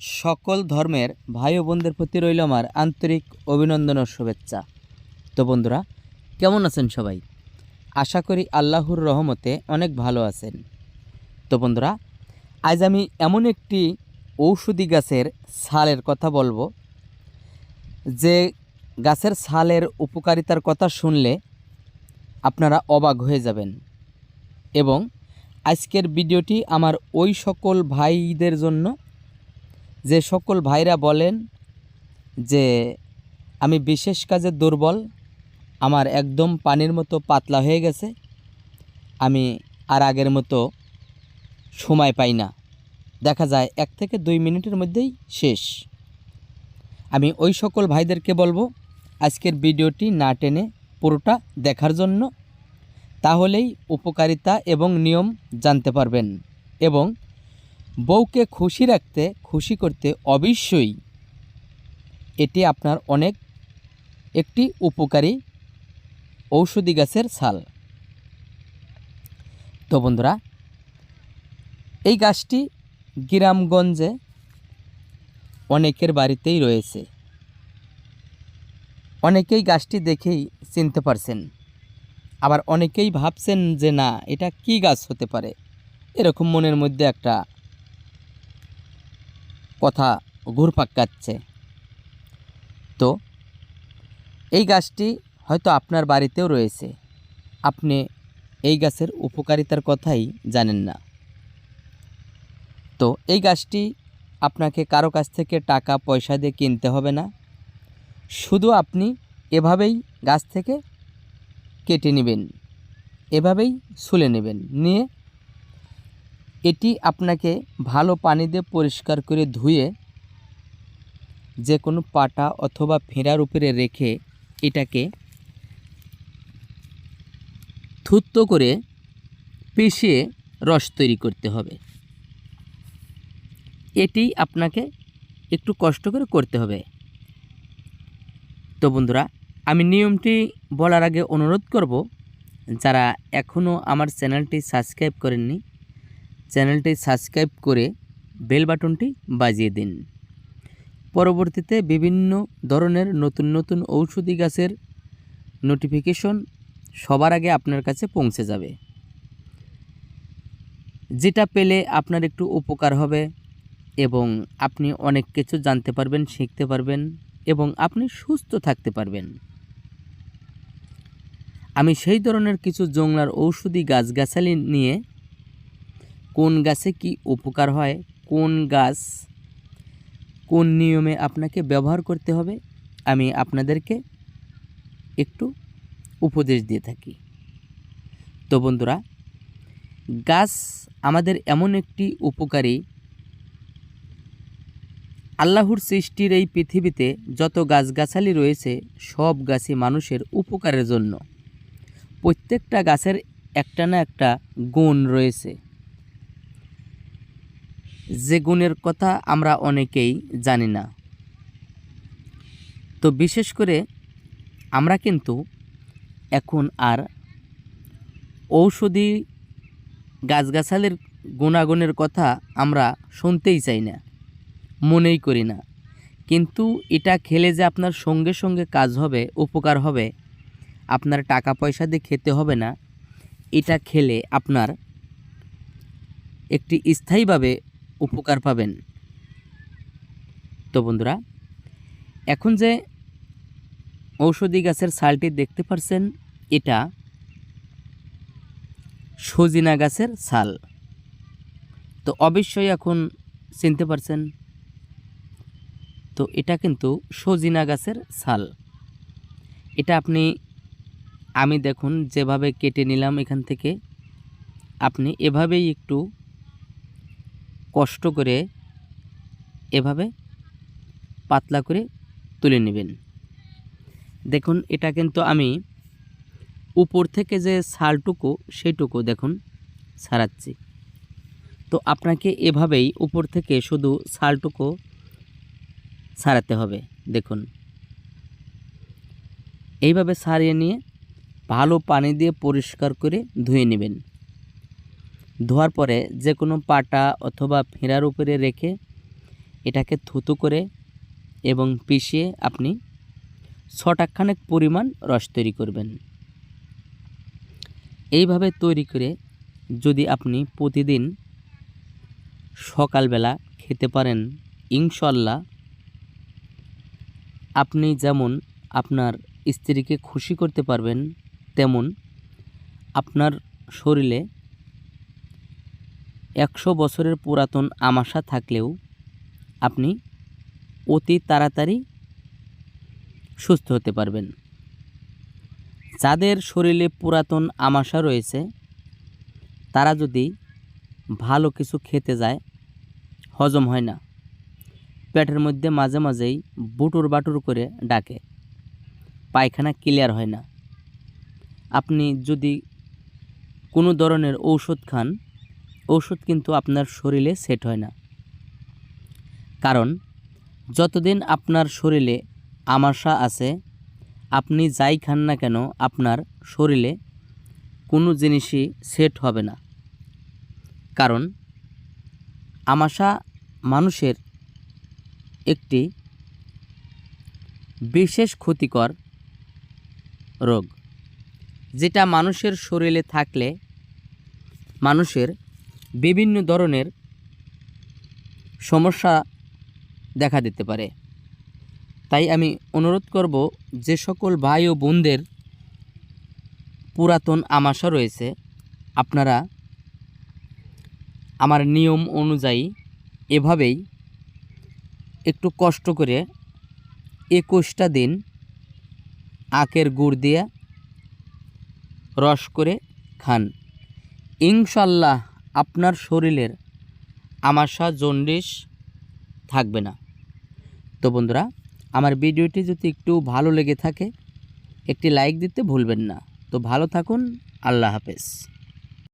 সকল ধর্মের ভাই ও বোনদের প্রতি রইল আমার আন্তরিক অভিনন্দন ও শুভেচ্ছা। তো বন্ধুরা, কেমন আছেন সবাই? আশা করি আল্লাহর রহমতে অনেক ভালো আছেন। তো বন্ধুরা, আজ আমি এমন একটি ঔষধি গাছের ছালের কথা বলব। যে গাছের ছালের উপকারিতার কথা শুনলে আপনারা অবাক হয়ে যাবেন। এবং আজকের ভিডিওটি আমার ওই সকল ভাইদের জন্য যে সকল ভাইরা বলেন যে আমি বিশেষ কাজে দুর্বল, আমার একদম পানির মতো পাতলা হয়ে গেছে, আমি আর আগের মতো সময় পাই না। দেখা যায় এক থেকে দুই মিনিটের মধ্যেই শেষ। আমি ওই সকল ভাইদেরকে বলব, আজকের ভিডিওটি না টেনে পুরোটা দেখার জন্য তাহলেই উপকারিতা এবং নিয়ম জানতে পারবেন এবং বউকে খুশি রাখতে, খুশি করতে অবশ্যই এটি আপনার অনেক একটি উপকারী ঔষধি গাছের ছাল। তো বন্ধুরা, এই গাছটি গ্রামগঞ্জে অনেকের বাড়িতেই রয়েছে। অনেকেই গাছটি দেখেই চিনতে পারছেন। আবার অনেকেই ভাবছেন যে না, এটা কি গাছ হতে পারে? এরকম মনের মধ্যে একটা কথা ঘুরপাক কাচ্ছে তো, এই গাছটি হয়তো আপনার বাড়িতেও রয়েছে। আপনি এই গাছের উপকারিতার কথাই জানেন না। তো, এই গাছটি আপনাকে কারও কাছ থেকে টাকা, পয়সা দিয়ে কিনতে হবে না। শুধু আপনি এভাবেই গাছ থেকে কেটে নেবেন। এভাবেই ছুলে নেবেন। নিয়ে এটি আপনাকে ভালো পানি দিয়ে পরিষ্কার করে ধুয়ে যে কোনো পাটা অথবা ফেরার উপরে রেখে এটাকে থুত্ত করে পিষিয়ে রস তৈরি করতে হবে। এটি আপনাকে একটু কষ্ট করে করতে হবে। তো বন্ধুরা, আমি নিয়মটি বলার আগে অনুরোধ করব, যারা এখনও আমার চ্যানেলটি সাবস্ক্রাইব করেননি চ্যানেলটি সাবস্ক্রাইব করে বেল বাটনটি বাজিয়ে দিন। পরবর্তীতে বিভিন্ন ধরনের নতুন নতুন ঔষধি গাছের নোটিফিকেশন সবার আগে আপনার কাছে পৌঁছে যাবে। যেটা পেলে আপনার একটু উপকার হবে এবং আপনি অনেক কিছু জানতে পারবেন, শিখতে পারবেন এবং আপনি সুস্থ থাকতে পারবেন। আমি সেই ধরনের কিছু জংলার ঔষধি গাছগাছালি নিয়ে কোন গাছে কি উপকার হয়? কোন গাছ কোন নিয়মে আপনাকে ব্যবহার করতে হবে? আমি আপনাদেরকে একটু উপদেশ দিয়ে থাকি। তো বন্ধুরা, গাছ আমাদের এমন একটি উপকারী। আল্লাহর সৃষ্টির এই পৃথিবীতে যত গাছগাছালি রয়েছে, সব গাছই মানুষের উপকারের জন্য। প্রত্যেকটা গাছের একটা না একটা গুণ রয়েছে। যে গুণের কথা আমরা অনেকেই জানি না। তো বিশেষ করে আমরা কিন্তু এখন আর ঔষধি গাছগাছালির গুণাগুণের কথা আমরা শুনতেই চাই না, মনেই করি না। কিন্তু এটা খেলে যে আপনার সঙ্গে সঙ্গে কাজ হবে, উপকার হবে, আপনার টাকা পয়সা দিয়ে খেতে হবে না, এটা খেলে আপনার একটি স্থায়ীভাবে উপকার পাবেন। তো বন্ধুরা, এখন যে ঔষধি গাছের ছালটি দেখতে পারছেন, এটা সজিনা গাছের ছাল। তো অবশ্যই এখন চিনতে পারছেন, তো এটা কিন্তু সজিনা গাছের ছাল। এটা আপনি, আমি দেখুন, যেভাবে কেটে নিলাম এখান থেকে, আপনি এভাবেই একটু কষ্ট করে এভাবে পাতলা করে তুলে নেবেন। দেখুন, এটা কিন্তু আমি উপর থেকে যে ছালটুকু, সেটুকু দেখুন, ছাড়াচ্ছি। তো আপনাকে এভাবেই উপর থেকে শুধু ছালটুকু ছাড়াতে হবে, দেখুন। এইভাবে ছাড়িয়ে নিয়ে ভালো পানি দিয়ে পরিষ্কার করে ধুয়ে নেবেন। ধোয়ার পরে যে কোনো পাটা অথবা ফেরার উপরে রেখে এটাকে থুতু করে এবং পিষিয়ে আপনি ছটাখানেক পরিমাণ রস তৈরি করবেন। এইভাবে তৈরি করে যদি আপনি প্রতিদিন সকালবেলা খেতে পারেন ইনশাল্লাহ আপনি যেমন আপনার স্ত্রীকে খুশি করতে পারবেন, তেমন আপনার শরীরে একশো বছরের পুরাতন আমাশা থাকলেও আপনি অতি তাড়াতাড়ি সুস্থ হতে পারবেন। যাদের শরীরে পুরাতন আমাশা রয়েছে, তারা যদি ভালো কিছু খেতে যায়, হজম হয় না। পেটের মধ্যে মাঝে মাঝেই বুটুর বাটুর করে ডাকে। পায়খানা ক্লিয়ার হয় না। আপনি যদি কোনো ধরনের ঔষধ খান ঔষধ কিন্তু আপনার শরীরে সেট হয় না। কারণ, যতদিন আপনার শরীরে আমাশা আছে, আপনি যাই খান না কেন, আপনার শরীরে কোনো জিনিসই সেট হবে না। কারণ, আমাশা মানুষের একটি বিশেষ ক্ষতিকর রোগ, যেটা মানুষের শরীরে থাকলে মানুষের বিভিন্ন ধরনের সমস্যা দেখা দিতে পারে। তাই আমি অনুরোধ করব যে সকল ভাই ও বোনদের পুরাতন আমাশা রয়েছে, আপনারা আমার নিয়ম অনুযায়ী এভাবেই একটু কষ্ট করে একুশটা দিন আখের গুড় দিয়ে রস করে খান। ইনশাল্লাহ আপনার শরীরের আমাশা জন্ডিস থাকবে না। তো বন্ধুরা, আমার ভিডিওটি যদি একটু ভালো লেগে থাকে, একটি লাইক দিতে ভুলবেন না। তো ভালো থাকুন, আল্লাহ হাফেজ।